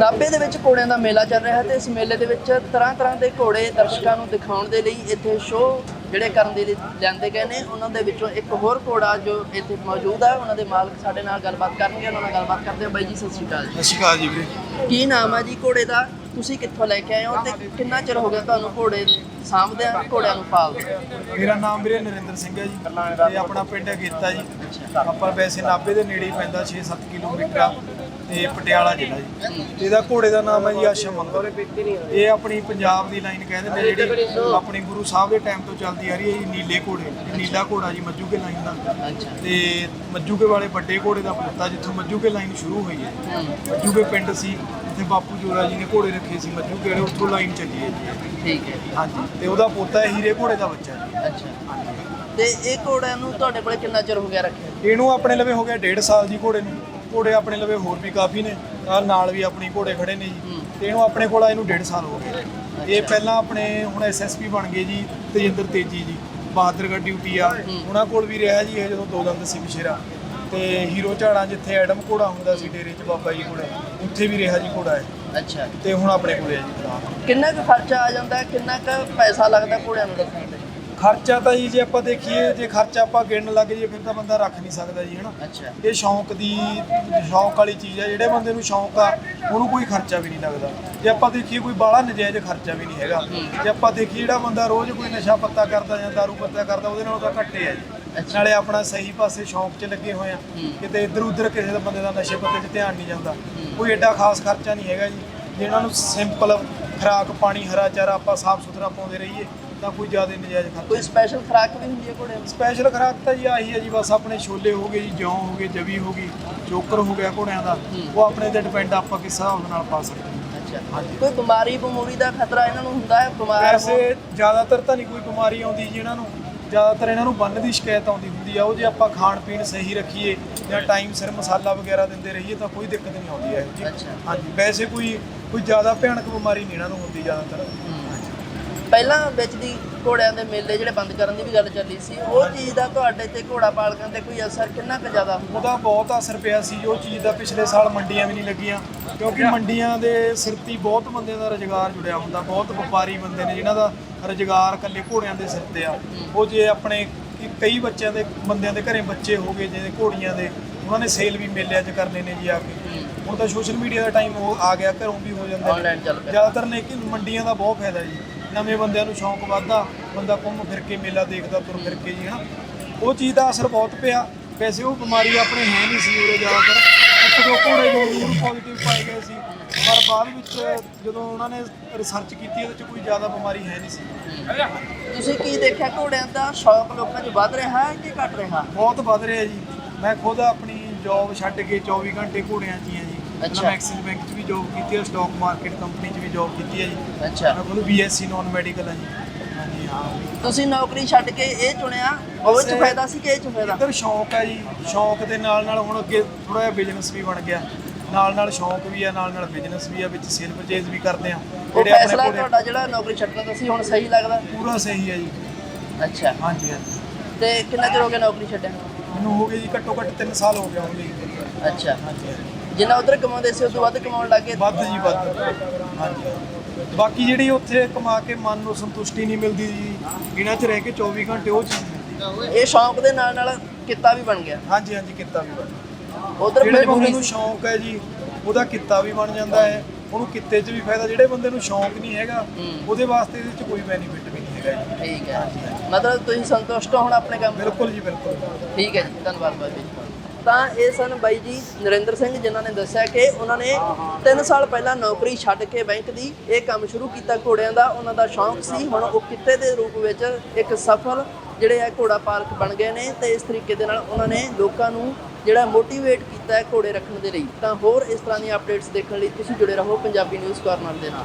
ਨਾਭੇ ਦੇ ਵਿੱਚ ਘੋੜਿਆਂ ਦਾ ਮੇਲਾ ਚੱਲ ਰਿਹਾ ਹੈ ਤੇ ਇਸ ਮੇਲੇ ਦੇ ਵਿੱਚ ਤਰ੍ਹਾਂ ਤਰ੍ਹਾਂ ਦੇ ਘੋੜੇ ਦਰਸ਼ਕਾਂ ਨੂੰ ਦਿਖਾਉਣ ਦੇ ਲਈ ਇੱਥੇ ਸ਼ੋਅ ਜਿਹੜੇ ਕਰਨ ਦੇ ਲਈ ਲਿਆਂਦੇ ਗਏ ਨੇ। ਉਹਨਾਂ ਦੇ ਵਿੱਚੋਂ ਇੱਕ ਹੋਰ ਘੋੜਾ ਜੋ ਇੱਥੇ ਮੌਜੂਦ ਹੈ ਉਹਨਾਂ ਦੇ ਮਾਲਕ ਸਾਡੇ ਨਾਲ ਗੱਲਬਾਤ ਕਰਨਗੇ ਉਹਨਾਂ ਨਾਲ ਗੱਲਬਾਤ ਕਰਦੇ ਹਾਂ। ਬਾਈ ਜੀ ਸਤਿ ਸ਼੍ਰੀ ਅਕਾਲ ਜੀ। ਸਤਿ ਸ਼੍ਰੀ ਅਕਾਲ ਜੀ ਵੀਰੇ। ਕੀ ਨਾਮ ਹੈ ਜੀ ਘੋੜੇ ਦਾ? ਤੁਸੀਂ ਕਿੱਥੋਂ ਲੈ ਕੇ ਆਏ ਹੋ ਤੇ ਕਿੰਨਾ ਚਿਰ ਹੋ ਗਿਆ ਤੁਹਾਨੂੰ ਘੋੜੇ ਸਾਂਭਦੇ ਘੋੜਿਆਂ ਨੂੰ ਪਾਲਦੇ ਮੇਰਾ ਨਾਮ ਵੀਰੇ ਨਰਿੰਦਰ ਸਿੰਘ ਹੈ ਜੀ। ਤੇ ਆਪਣਾ ਪਿੰਡ ਹੈ ਜੀ। ਆਪਾਂ ਵੈਸੇ ਨਾਭੇ ਦੇ ਨੇੜੇ ਹੀ ਪੈਂਦਾ 6-7 ਕਿਲੋਮੀਟਰ ਆ, ਤੇ ਪਟਿਆਲਾ ਜ਼ਿਲ੍ਹਾ ਜੀ। ਇਹਦਾ ਘੋੜੇ ਦਾ ਨਾਮ ਹੈ ਜੀ ਆਸ਼ਾ ਮੰਗਲ ਇਹ ਆਪਣੀ ਪੰਜਾਬ ਦੀ ਲਾਈਨ ਕਹਿੰਦੇ ਨੇ ਜਿਹੜੀ ਆਪਣੀ ਗੁਰੂ ਸਾਹਿਬ ਦੇ ਟਾਈਮ ਤੋਂ ਚੱਲਦੀ ਆ ਰਹੀ ਹੈ ਜੀ, ਨੀਲੇ ਘੋੜੇ। ਨੀਲਾ ਘੋੜਾ ਜੀ ਮੱਜੂਕੇ ਲਾਈਨ ਦਾ। ਤੇ ਮੱਜੂਕੇ ਵਾਲੇ ਵੱਡੇ ਘੋੜੇ ਦਾ ਪੁੱਤਾ ਜਿੱਥੋਂ ਮੱਜੂਕੇ ਲਾਈਨ ਸ਼ੁਰੂ ਹੋਈ ਹੈ। ਹੂੰ ਮੱਜੂਕੇ ਪਿੰਡ ਸੀ, ਜਿੱਥੇ ਬਾਪੂ ਜੋਰਾ ਜੀ ਨੇ ਘੋੜੇ ਰੱਖੇ ਸੀ ਮੱਜੂਕੇ ਵਾਲੇ ਉੱਥੋਂ ਲਾਈਨ ਚੱਲੀ ਹੈ ਜੀ ਠੀਕ ਹੈ ਹਾਂਜੀ ਤੇ ਉਹਦਾ ਪੋਤਾ ਹੈ ਹੀਰੇ ਘੋੜੇ ਦਾ ਬੱਚਾ ਜੀ। ਅੱਛਾ। ਤੇ ਇਹ ਘੋੜਿਆਂ ਨੂੰ ਤੁਹਾਡੇ ਕੋਲੇ ਕਿੰਨਾ ਚਿਰ ਹੋ ਗਿਆ ਰੱਖਿਆ? ਇਹਨੂੰ ਆਪਣੇ ਲਵੇ ਹੋ ਗਿਆ 1.5 ਸਾਲ ਜੀ ਘੋੜੇ ਨੂੰ। ਘੋੜੇ ਆਪਣੇ ਲਵੇ ਹੋਰ ਵੀ ਕਾਫੀ ਨੇ ਆਹ ਨਾਲ ਵੀ ਆਪਣੀ ਘੋੜੇ ਖੜੇ ਨੇ ਜੀ। ਹੂੰ। ਤੇ ਇਹਨੂੰ ਆਪਣੇ ਕੋਲ ਆਏ ਨੂੰ 1.5 ਸਾਲ ਹੋ ਗਏ। ਇਹ ਪਹਿਲਾਂ ਆਪਣੇ ਹੁਣ ਐਸਐਸਪੀ ਬਣ ਗਏ ਜੀ ਤੇਜਿੰਦਰ ਤੇਜੀ ਜੀ ਬਹਾਦਰਗੜ੍ਹ ਡਿਊਟੀ ਆ। ਉਹਨਾਂ ਕੋਲ ਵੀ ਰਿਹਾ ਜੀ ਇਹ ਜਦੋਂ ਦੋ ਦੰਦ ਸੀ ਬਸ਼ੇਰਾ ਤੇ ਹੀਰੋ ਝਾੜਾਂ ਜਿੱਥੇ ਐਡਮ ਘੋੜਾ ਹੁੰਦਾ ਸੀ ਡੇਰੇ 'ਚ ਬਾਬਾ ਜੀ ਕੋਲੇ ਉੱਥੇ ਵੀ ਰਿਹਾ ਜੀ ਘੋੜਾ ਹੈ ਅੱਛਾ। ਤੇ ਹੁਣ ਆਪਣੇ ਕੋਲੇ ਹੈ ਜੀ। ਕਿੰਨਾ ਕੁ ਖਰਚਾ ਆ ਜਾਂਦਾ ਹੈ ਕਿੰਨਾ ਕੁ ਪੈਸਾ ਲੱਗਦਾ ਘੋੜਿਆਂ ਨੂੰ ਰੱਖਣ ਤੇ? ਖਰਚਾ ਤਾਂ ਜੀ ਜੇ ਆਪਾਂ ਦੇਖੀਏ ਜੇ ਖਰਚਾ ਆਪਾਂ ਗਿਣਨ ਲੱਗ ਜਾਈਏ ਫਿਰ ਤਾਂ ਬੰਦਾ ਰੱਖ ਨਹੀਂ ਸਕਦਾ ਜੀ ਹਨਾ? ਅੱਛਾ। ਇਹ ਸ਼ੌਂਕ ਦੀ ਸ਼ੌਂਕ ਵਾਲੀ ਚੀਜ਼ ਹੈ ਜਿਹੜੇ ਬੰਦੇ ਨੂੰ ਸ਼ੌਂਕ ਆ ਉਹਨੂੰ ਕੋਈ ਖਰਚਾ ਵੀ ਨਹੀਂ ਲੱਗਦਾ। ਜੇ ਆਪਾਂ ਦੇਖੀਏ ਕੋਈ ਬਾਹਲਾ ਨਜਾਇਜ਼ ਖਰਚਾ ਵੀ ਨਹੀਂ ਹੈਗਾ। ਜੇ ਆਪਾਂ ਦੇਖੀਏ ਜਿਹੜਾ ਬੰਦਾ ਰੋਜ਼ ਕੋਈ ਨਸ਼ਾ ਪੱਤਾ ਕਰਦਾ ਜਾਂ ਦਾਰੂ ਪੱਤਾ ਕਰਦਾ ਉਹਦੇ ਨਾਲੋਂ ਤਾਂ ਘੱਟੇ ਆ ਜੀ। ਨਾਲੇ ਆਪਣਾ ਸਹੀ ਪਾਸੇ ਸ਼ੌਂਕ 'ਚ ਲੱਗੇ ਹੋਏ ਆ। ਕਿਤੇ ਇੱਧਰ ਉੱਧਰ ਕਿਸੇ ਦਾ ਬੰਦੇ ਦਾ ਨਸ਼ੇ ਪੱਤੇ 'ਚ ਧਿਆਨ ਨਹੀਂ ਜਾਂਦਾ। ਕੋਈ ਐਡਾ ਖਾਸ ਖਰਚਾ ਨਹੀਂ ਹੈਗਾ ਜੀ। ਜੇ ਇਹਨਾਂ ਨੂੰ ਸਿੰਪਲ ਖੁਰਾਕ ਪਾਣੀ ਹਰਾ ਚਾਰਾ ਆਪਾਂ ਸਾਫ਼ ਸੁਥਰਾ ਪਾਉਂਦੇ ਰਹੀਏ ਤਾਂ ਕੋਈ ਜ਼ਿਆਦਾ ਨਜਾਇਜ਼ ਖਰਚਾ ਕੋਈ ਸਪੈਸ਼ਲ ਖੁਰਾਕ ਵੀ ਹੁੰਦੀ ਹੈ ਘੋੜਿਆਂ ਨੂੰ? ਸਪੈਸ਼ਲ ਖੁਰਾਕ ਤਾਂ ਜੀ ਆਹੀ ਹੈ ਜੀ ਬਸ ਆਪਣੇ ਛੋਲੇ ਹੋ ਗਏ ਜੀ ਜੌਂ ਹੋ ਗਏ ਜਵੀ ਹੋ ਗਈ ਚੋਕਰ ਹੋ ਗਿਆ ਘੋੜਿਆਂ ਦਾ ਉਹ ਆਪਣੇ ਤੇ ਡਿਪੈਂਡ ਆਪਾਂ ਕਿਸ ਹਿਸਾਬ ਨਾਲ ਪਾ ਸਕਦੇ ਹਾਂ। ਕੋਈ ਬਿਮਾਰੀ ਬਮੂਰੀ ਦਾ ਖਤਰਾ ਇਹਨਾਂ ਨੂੰ ਹੁੰਦਾ ਹੈ? ਬਿਮਾਰ ਵੈਸੇ ਜ਼ਿਆਦਾਤਰ ਤਾਂ ਨਹੀਂ ਕੋਈ ਬਿਮਾਰੀ ਆਉਂਦੀ ਜੀ ਇਹਨਾਂ ਨੂੰ। ਜ਼ਿਆਦਾਤਰ ਇਹਨਾਂ ਨੂੰ ਬੰਨ ਦੀ ਸ਼ਿਕਾਇਤ ਆਉਂਦੀ ਹੁੰਦੀ ਆ ਉਹ ਜੇ ਆਪਾਂ ਖਾਣ ਪੀਣ ਸਹੀ ਰੱਖੀਏ ਜਾਂ ਟਾਈਮ ਸਿਰ ਮਸਾਲਾ ਵਗੈਰਾ ਦਿੰਦੇ ਰਹੀਏ ਤਾਂ ਕੋਈ ਦਿੱਕਤ ਨਹੀਂ ਆਉਂਦੀ ਹੈ ਜੀ। ਹਾਂਜੀ ਵੈਸੇ ਕੋਈ ਕੋਈ ਜ਼ਿਆਦਾ ਭਿਆਨਕ ਬਿਮਾਰੀ ਨਹੀਂ ਇਹਨਾਂ ਨੂੰ ਹੁੰਦੀ ਜ਼ਿਆਦਾਤਰ। ਪਹਿਲਾਂ ਵਿੱਚ ਦੀ ਘੋੜਿਆਂ ਦੇ ਮੇਲੇ ਜਿਹੜੇ ਬੰਦ ਕਰਨ ਦੀ ਵੀ ਗੱਲ ਚੱਲੀ ਸੀ ਉਹ ਚੀਜ਼ ਦਾ ਤੁਹਾਡੇ ਤੇ ਘੋੜਾ ਪਾਲਕਾਂ ਤੇ ਕੋਈ ਅਸਰ ਕਿੰਨਾ ਕੁ ਜ਼ਿਆਦਾ ਹੁੰਦਾ? ਉਹਦਾ ਬਹੁਤ ਅਸਰ ਪਿਆ ਸੀ ਉਹ ਚੀਜ਼ ਦਾ ਪਿਛਲੇ ਸਾਲ ਮੰਡੀਆਂ ਵੀ ਨਹੀਂ ਲੱਗੀਆਂ ਕਿਉਂਕਿ ਮੰਡੀਆਂ ਦੇ ਸਿਰ ਤੇ ਹੀ ਬਹੁਤ ਬੰਦਿਆਂ ਦਾ ਰੁਜ਼ਗਾਰ ਜੁੜਿਆ ਹੁੰਦਾ ਬਹੁਤ ਵਪਾਰੀ ਬੰਦੇ ਨੇ ਜਿਨ੍ਹਾਂ ਦਾ ਰੁਜ਼ਗਾਰ ਇਕੱਲੇ ਘੋੜਿਆਂ ਦੇ ਸਿਰ ਤੇ ਆ। ਉਹ ਜੇ ਆਪਣੇ ਕਿ- ਕਈ ਬੱਚਿਆਂ ਦੇ ਬੰਦਿਆਂ ਦੇ ਘਰੇ ਬੱਚੇ ਹੋ ਗਏ ਜਿਹਦੇ ਘੋੜੀਆਂ ਦੇ ਉਹਨਾਂ ਨੇ ਸੇਲ ਵੀ ਮੇਲਿਆਂ 'ਚ ਕਰਨੇ ਨੇ ਜੀ ਆ ਕੇ। ਹੁਣ ਤਾਂ ਸੋਸ਼ਲ ਮੀਡੀਆ ਦਾ ਟਾਈਮ ਉਹ ਆ ਗਿਆ ਘਰੋਂ ਵੀ ਹੋ ਜਾਂਦਾ ਚੱਲ ਪਿਆ। ਜ਼ਿਆਦਾਤਰ ਲੇਕਿਨ ਮੰਡੀਆਂ ਦਾ ਬਹੁਤ ਫਾਇਦਾ ਜੀ। ਨਵੇਂ ਬੰਦਿਆਂ ਨੂੰ ਸ਼ੌਂਕ ਵੱਧਦਾ ਬੰਦਾ ਘੁੰਮ ਫਿਰ ਕੇ ਮੇਲਾ ਦੇਖਦਾ ਤੁਰ ਫਿਰ ਕੇ ਜੀ ਹਨਾ। ਉਹ ਚੀਜ਼ ਦਾ ਅਸਰ ਬਹੁਤ ਪਿਆ। ਵੈਸੇ ਉਹ ਬਿਮਾਰੀ ਆਪਣੇ ਹੈ ਨਹੀਂ ਸੀ ਉਰੇ ਜ਼ਿਆਦਾਤਰ। ਇੱਕ ਦੋ ਘੋੜੇ ਜ਼ਰੂਰ ਪੋਜ਼ਿਟਿਵ ਪਾਏ ਗਏ ਸੀ। ਪਰ ਬਾਅਦ ਵਿੱਚ ਜਦੋਂ ਉਹਨਾਂ ਨੇ ਰਿਸਰਚ ਕੀਤੀ ਇਹਦੇ ਵਿੱਚ ਕੋਈ ਜ਼ਿਆਦਾ ਬਿਮਾਰੀ ਹੈ ਨਹੀਂ ਸੀ। ਤੁਸੀਂ ਕੀ ਦੇਖਿਆ? ਘੋੜਿਆਂ ਦਾ ਸ਼ੌਕ ਲੋਕਾਂ 'ਚ ਵੱਧ ਰਿਹਾ ਹੈ ਕਿ ਘਟ ਰਿਹਾ? ਬਹੁਤ ਵੱਧ ਰਿਹਾ ਜੀ। ਮੈਂ ਖੁਦ ਆਪਣੀ ਜੌਬ ਛੱਡ ਕੇ 24 ਘੰਟੇ ਘੋੜਿਆਂ 'ਚ ਹੀ ਹਾਂ ਜੀ। ਅੱਛਾ। ਮੈਂ ਐਕਸਿਸ ਬੈਂਕ 'ਚ ਵੀ ਜੌਬ ਕੀਤੀ ਹੈ ਸਟਾਕ ਮਾਰਕੀਟ ਕੰਪਨੀ 'ਚ ਵੀ ਜੌਬ ਕੀਤੀ ਹੈ ਜੀ। ਅੱਛਾ। ਮੈਂ ਖੁਦ ਬੀਐਸਸੀ ਨਾਨ ਮੈਡੀਕਲ ਹਾਂ ਜੀ। ਹਾਂਜੀ ਹਾਂ। ਤੁਸੀਂ ਨੌਕਰੀ ਛੱਡ ਕੇ ਇਹ ਚੁਣਿਆ? ਉਹ 'ਚ ਫਾਇਦਾ ਸੀ ਕਿ ਇਹ 'ਚ ਫਾਇਦਾ ਇੱਧਰ ਸ਼ੌਂਕ ਹੈ ਜੀ। ਸ਼ੌਂਕ ਦੇ ਨਾਲ ਨਾਲ ਹੁਣ ਅੱਗੇ ਥੋੜਾ ਜਿਹਾ ਬਿਜ਼ਨਸ ਵੀ ਬਣ ਗਿਆ। ਨਾਲ ਨਾਲ ਸ਼ੌਂਕ ਵੀ ਆ ਨਾਲ ਨਾਲ ਬਿਜ਼ਨਸ ਵੀ ਆ ਵਿੱਚ ਸੇਲ ਪਰਚੇਜ਼ ਵੀ ਕਰਦੇ ਆ ਉਹ ਫੈਸਲਾ ਤੁਹਾਡਾ ਜਿਹੜਾ ਨੌਕਰੀ ਛੱਡਣਾ ਤੁਸੀਂ ਹੁਣ ਸਹੀ ਲੱਗਦਾ? ਪੂਰਾ ਸਹੀ ਹੈ ਜੀ। ਅੱਛਾ। ਹਾਂਜੀ ਹਾਂਜੀ। ਤੇ ਕਿੰਨਾ ਚਿਰ ਹੋ ਗਿਆ ਨੌਕਰੀ ਛੱਡਿਆ ਮੈਨੂੰ ਹੋ ਗਏ ਜੀ ਘੱਟੋ ਘੱਟ 3 ਸਾਲ ਹੋ ਗਏ ਹੋਣਗੇ। ਅੱਛਾ। ਹਾਂਜੀ। ਜਿੰਨਾ ਉਧਰ ਕਮਾਉਂਦੇ ਸੀ ਉਸ ਤੋਂ ਵੱਧ ਕਮਾਉਣ ਲੱਗੇ ਵੱਧ ਜੀ ਵੱਧ। ਹਾਂਜੀ। ਬਾਕੀ ਜਿਹੜੀ ਉੱਥੇ ਕਮਾ ਕੇ ਮਨ ਨੂੰ ਸੰਤੁਸ਼ਟੀ ਨਹੀਂ ਮਿਲਦੀ ਜੀ ਇਹਨਾਂ 'ਚ ਰਹਿ ਕੇ 24 ਘੰਟੇ ਉਹ ਚੀਜ਼ ਇਹ ਸ਼ੌਂਕ ਦੇ ਨਾਲ ਨਾਲ ਕਿੱਤਾ ਵੀ ਬਣ ਗਿਆ। ਹਾਂਜੀ ਹਾਂਜੀ ਕਿੱਤਾ ਵੀ ਬਣ ਉਧਰ ਜਿਹੜੇ ਬੰਦੇ ਮਜਬੂਰੀ ਨੂੰ ਸ਼ੌਂਕ ਹੈ ਜੀ ਉਹਦਾ ਕਿੱਤਾ ਵੀ ਬਣ ਜਾਂਦਾ ਹੈ। ਉਹਨੂੰ ਕਿੱਤੇ 'ਚ ਵੀ ਫਾਇਦਾ ਜਿਹੜੇ ਬੰਦੇ ਨੂੰ ਸ਼ੌਂਕ ਨਹੀਂ ਹੈਗਾ। ਉਹਦੇ ਵਾਸਤੇ ਇਹਦੇ 'ਚ ਕੋਈ ਬੈਨੀਫਿਟ ਵੀ ਨਹੀਂ ਹੈਗਾ ਜੀ। ਠੀਕ ਹੈ। ਮਤਲਬ ਤੁਸੀਂ ਸੰਤੁਸ਼ਟ ਹੁਣ ਆਪਣੇ ਕੰਮ? ਬਿਲਕੁਲ ਜੀ ਬਿਲਕੁਲ। ਠੀਕ ਹੈ ਜੀ ਧੰਨਵਾਦ ਬਾਈ ਜੀ। ਤਾਂ ਇਹ ਸਨ ਬਾਈ ਜੀ ਨਰਿੰਦਰ ਸਿੰਘ ਜਿਨ੍ਹਾਂ ਨੇ ਦੱਸਿਆ ਕਿ ਉਹਨਾਂ ਨੇ 3 ਸਾਲ ਪਹਿਲਾਂ ਨੌਕਰੀ ਛੱਡ ਕੇ ਬੈਂਕ ਦੀ ਇਹ ਕੰਮ ਸ਼ੁਰੂ ਕੀਤਾ ਘੋੜਿਆਂ ਦਾ। ਉਹਨਾਂ ਦਾ ਸ਼ੌਂਕ ਸੀ, ਹੁਣ ਉਹ ਕਿੱਤੇ ਦੇ ਰੂਪ ਵਿੱਚ ਇੱਕ ਸਫਲ ਜਿਹੜੇ ਆ ਘੋੜਾ ਪਾਰਕ ਬਣ ਗਏ ਨੇ ਤੇ ਇਸ ਤਰੀਕੇ ਦੇ ਨਾਲ ਉਹਨਾਂ ਨੇ ਲੋਕਾਂ ਨੂੰ ਜਿਹੜਾ ਮੋਟੀਵੇਟ ਕੀਤਾ ਹੈ ਘੋੜੇ ਰੱਖਣ ਦੇ ਲਈ। ਤਾਂ ਹੋਰ ਇਸ ਤਰ੍ਹਾਂ ਦੀਆਂ ਅਪਡੇਟਸ ਦੇਖਣ ਲਈ ਤੁਸੀਂ ਜੁੜੇ ਰਹੋ ਪੰਜਾਬੀ ਨਿਊਜ਼ ਕਾਰਨਰ ਦੇ ਨਾਲ।